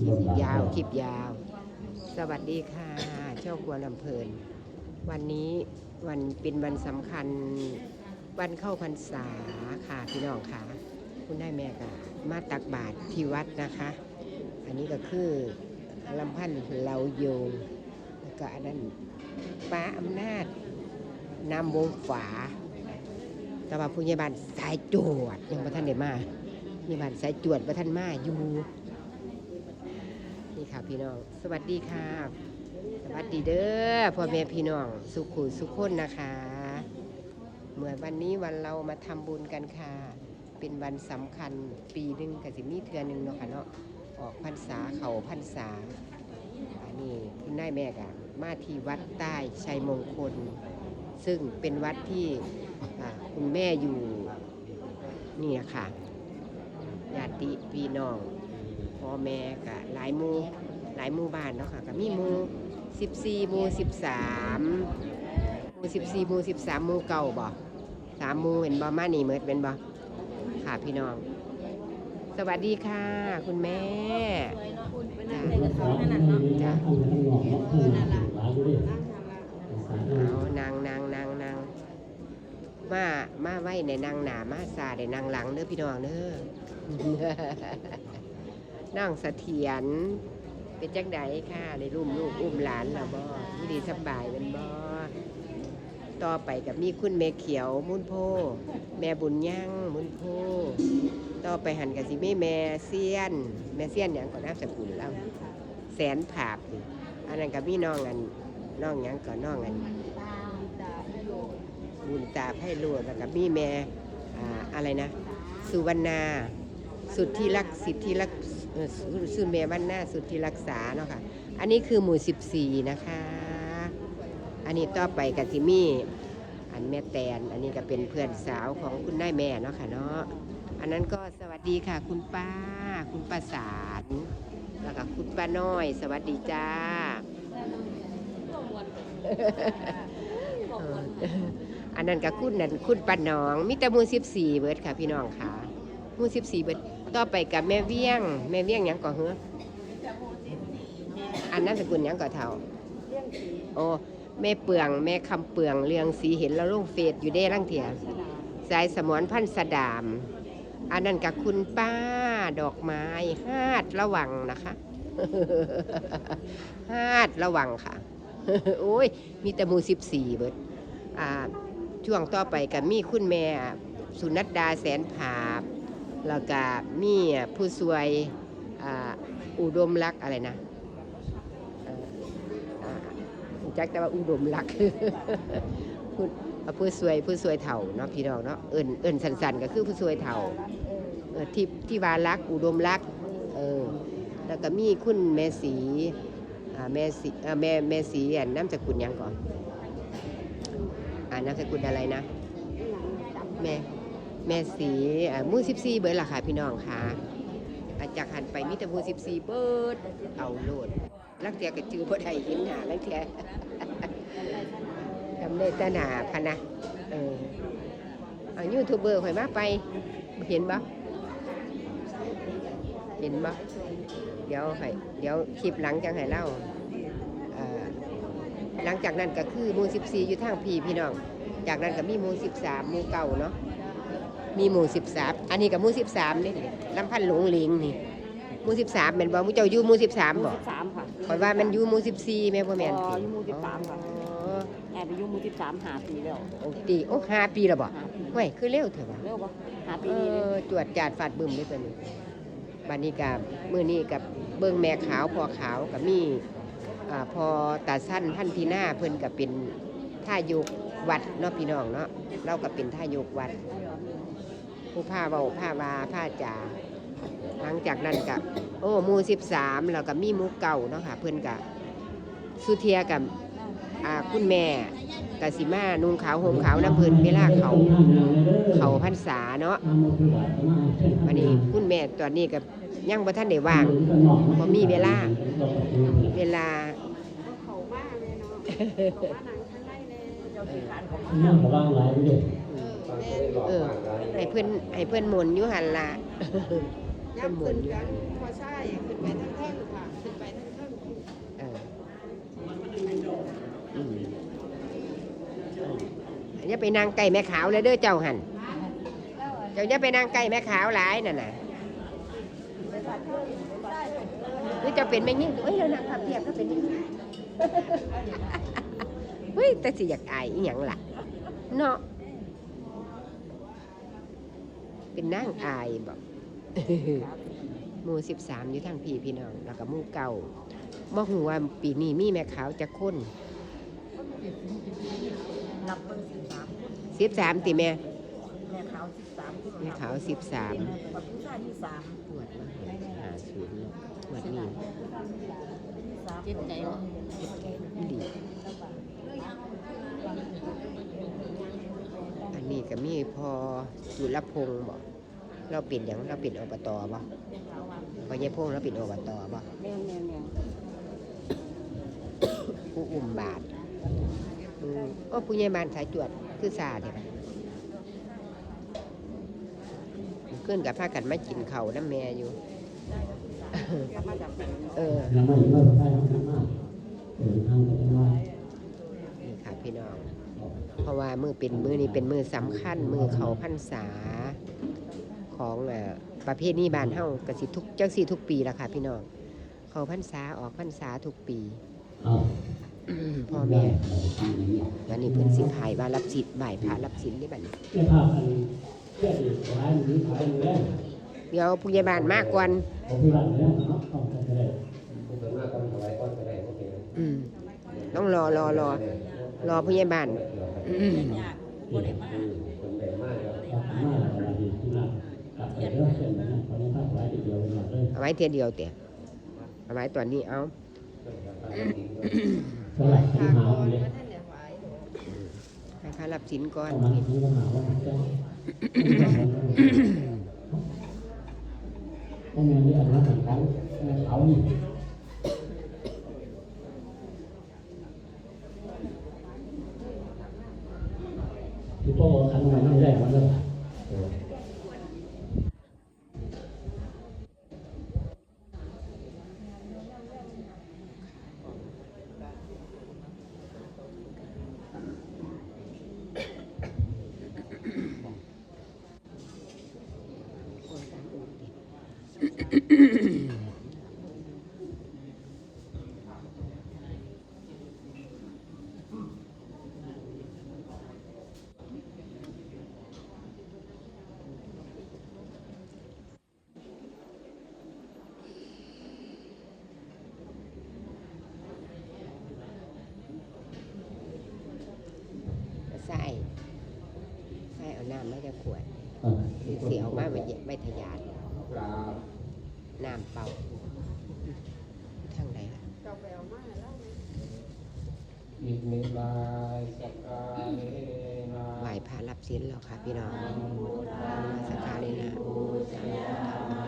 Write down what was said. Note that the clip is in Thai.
คลิปยาวคลิปยาว สวัสดีค่ะช่องครัวลำเพลิน วันนี้วันเป็นวันสำคัญวันเข้าพรรษาค่ะพี่น้องค่ะ คุณได้แม่ก็มาตักบาตรที่วัดนะคะ อันนี้ก็คือลำพันธ์เราโยงแล้วก็อันนั้นป้าอำนาจนำวงฝาแต่ว่าผู้ใหญ่บ้านสายจวดยังประท่านได้มาผู้ใหญ่บ้านสายจวดประท่านมาอยู่นี่ ค่ะพี่น้อง สวัสดีค่ะ สวัสดีเด้อพ่อแม่พี่น้อง สุขุสุขคนนะคะ เหมือนวันนี้วันเรามาทำบุญกันค่ะ เป็นวันสำคัญปีหนึ่งกับสิมีเทือนหนึ่งเนาะค่ะเนาะ ออกพรรษาเขาพรรษา อันนี้คุณนายแม่กันมาที่วัดใต้ชัยมงคล ซึ่งเป็นวัดที่คุณแม่อยู่นี่นะคะญาติพี่น้อง พ่อแม่กะหลายหมูหลายหมู่บ้านเนาะค่ะก็มีหมูสิบสี่หมูสิบสามหมูสิบสี่หมูสิบสามหมูเก่าบ่สามหมูเห็นบ่มานี่เมิดเป็นบ่ค่ะพี่น้อง สวัสดีค่ะ คุณแม่จ้ะจ้ะเอานางนางนางนางมามาไว้ในนางหนามาซาในนางหลังเด้อพี่น้องเด้อ น้องเสถียรเป็นจังไดค่ะในรุ่มลูกอุ้มหลานเราบ่ที่ดีสบายเป็นบ่ต่อไปกับมีคุณแม่เขียวมุนโพ แม่บุญยั่งมุนโพ ต่อไปหันกับสิแม่แม่เซียน แม่เซียนอย่างก่อนนามสกุลเราแสนผาบอันนั้นกับมีน้องอันน้องยังก่อนน้องอันบุญตาไพ่ลวดแล้วกับมีแม่อ่าอะไรนะ สุวรรณาสุดที่รักสิทธิรัก เอ่อสุสุเมวันหน้าสุดที่รักษาเนาะค่ะ อันนี้คือหมู่ 14 นะคะ อันนี้ต่อไปกับทิมี่ อันแม่แตน อันนี้ก็เป็นเพื่อนสาวของคุณนายแม่เนาะค่ะเนาะ อันนั้นก็สวัสดีค่ะ คุณป้า คุณป้าสารแล้วก็คุณป้าน้อย สวัสดีจ้าอันนั้นก็คุณนั่นคุณป้าน้องมิตรมูสิบสี่เบิร์ดค่ะพี่น้องค่ะหมูสิบสี่เบิร์ด ต่อไปกับแม่เวียง แม่เวียงหยังก่อเหรออันนั้นสกุลหยังก่อเท่าโอ้แม่เปือง แม่คำเปืองเรืองสีเห็นแล้วลงเฟซอยู่ได้ร่างเถียสายสมอนพันธ์สดาม อันนั้นกับคุณป้าดอกไม้ฮาดระวังนะคะฮาดระวังค่ะ โอ้ย มีแต่หมูสิบสี่เบิดช่วงต่อไปกับมีคุณแม่ สุนัดดาแสนผาบ แล้วก็มีผู้สวยอ,อุดมรักอะไรนะอ่ออ่าจักแต่ว่าอุดมรักษ์ผู้ผู้สวยผู้สวยเถ่าเนาะพี่น้องเนาะเอิญเอิญสันๆก็คือผู้สวยเถ่าที่ที่วารักอุดมรักเออแล้วก็มีคุณแม่สีอ่าแม่สีอ่อแม่แม่สีอะน้ำสกุลยังก่อนอ่านามสกุลอะไรนะแม่ แม่สีมูสิบสี่เบิร์ดล่ะค่ะพี่น้องค่ะจากหันไปมิตรมูสิบสี่เบิร์ดเอาโลดลักเทียกระจือบ่ได้เห็นหน้าลักเทียทำได้แตหนาพะนะเออเอายูทูบเบอร์ข่อยมาไป เห็นบ่เห็นบ่เดี๋ยวให้เดี๋ยวคลิปหลังจังให้เล่าหลังจากนั้นก็คือมูสิบสี่อยู่ทางพีพี่น้อง จากนั้นก็มีมูสิบสามมูเก่าเนาะ มีหมูสิบสามอันนี้กับหมูสิบสามนี่ลำพันหลงหลิงนี่หมูสิบสามเป็นบ่หมูเจ้าอยู่หมูสิบสามหบ่มู่สิบสามค่ะข่อยว่ามันอยู่หมูสิบสี่แม่พ่อแม่นอ๋อติอยู่หมู่สิบสามค่ะอ๋อแอบไปอยุ่หมูสิบสามหาปีแล้วโอ้ตีโอ้ห้าปีแล้วบ่หาปีเฮ้ยคือเร็วเถอะวะเร็วปะหาปีเอนี้เลยอจวดจาดฟาดบึ้มเลยตัวนี้บัดนี้กับมื้อนี้กับเบิ่งแม่ขาวพอขาวกับมีอ่าพอตาสั้นพันธีหน้าเพิ่นก็เป็นท่ายก วัดเนาะพี่น้องเนาะเราก็เป็นท่ายกวัด ผู้ผ้าเบาผ้าวาผ้าจ่าหลังจากนั้นกับโอ้มูสิบสามแล้วก็มีมูเก่าเนาะค่ะ เพื่อนกับสุเทียกับอ่าคุณแม่กสิมานุ่งขาวห่มขาวน้ำเพิ่นเวลาเขาเขาพรรษาเนาะวันนี้คุณแม่ตอนนี้กับยังบ่ท่านได้ว่างบ่มีเวลา เวลา นั่งกับบ้างหลายไปเลยเออให้เพื่อนให้เพื่อนหมุนอยู่หันละต้นหมุนอยู่พอใช่ขึ้นไปทั้งเท่งค่ะขึ้นไปทั้งเท่งเอออืมอย่าไปนางไก่แม่ขาวเลยเด้อเจ้าหันเจ้าอย่าไปนางไก่แม่ขาวหลายนั่นน่ะหรือเจะเป็นแม่ยิ่งเอ้ยเรานางขับเทียบก็เป็นแม่ยิ่ง เฮ้ยแต่สิอยากอายอีหยังล่ะเนาะเป็นนางอายบอกหมู่สิบสามอยู่ทางพี่พี่น้องแล้วก็หมู่เก่าบ่หูว่าปีนี้มีแม่ขาวจะคนนับเพิ่งสิบสามสิบสามติแม่แม่ขาวสิบสามแม่ขาวสิบสามกับผู้ชายที่สามปวดมาหาศูนย์เนาะปวดนี่สามเจ็บใจวะดีอันนี้ก็มี พอจุลพงศ์บอกเราเป็นอย่างเราเป็นอบตบ่พอยายพงศ์เราเป็นอบตบ่แม่แม่แม่ผู้อุ้มบาทอืมโอ้ผู้ใหญ่บ้านสายจวดคือซาเดี๋ยวขึ้นกับพากันมากินเขาวน้ำแม่อยู่มาจากไหน เออยังไม่เลิกใช่ไหมครับมากเดินทางไปได้ นี่ค่ะพี่น้อง เพราะว่า มือเป็นมือนี้เป็นมือสำคัญ มือเขาพรรษาของเอ่อประเภทนี้บ้านเฮากสิทุกจังสี่ทุกปีละค่ะพี่น้องเขาพรรษาออกพรรษาทุกปีเอาพ่อแม่วันนี้เพิ่นสิขายว่ารับสิทธิ์บ่ายพระรับสินได้บัดนี้เสื้อผ้าอันเสื้อดีขายหรือขายแรงเดี๋ยวผู้ใหญ่บ้านมากกว่าของพี่บ้านเนี่ยเนาะต้องไปได้ส่วนมากก็ถวายก้อนก็ได้โอเคนะอืมต้องรอรอรอรอผู้ใหญ่บ้าน อืมคนใหญ่มากครับเอาทำมาอะไรดีที่นั่นกลับไปเรื่อยๆนะตอนนี้ถ้าขายเดียวๆเลยเอาไว้เทียเดียวเตะเอาไว้ตอนนี้เอาเท่าไหร่ที่หาเลยท่านเนี่ยไหวให้พระรับสินก่อนประมาณนี้ก็หาว่ามันจะพวกนี้อันนั้นของเขาเขานี่ที่พ่อทำงานไม่ได้มันเลย ใส่ใส่เอาน้ำไม่จะขวดเออสีเสียวมาไม่ไม่ทะยานปลา น้ำเป่าทางใดล่ะเจ้าแปลวมาแล้วอิมิลายสกาเลนาไหวพระรับสินแล้วค่ะพี่น้องมาสกการเลยนะอิมินา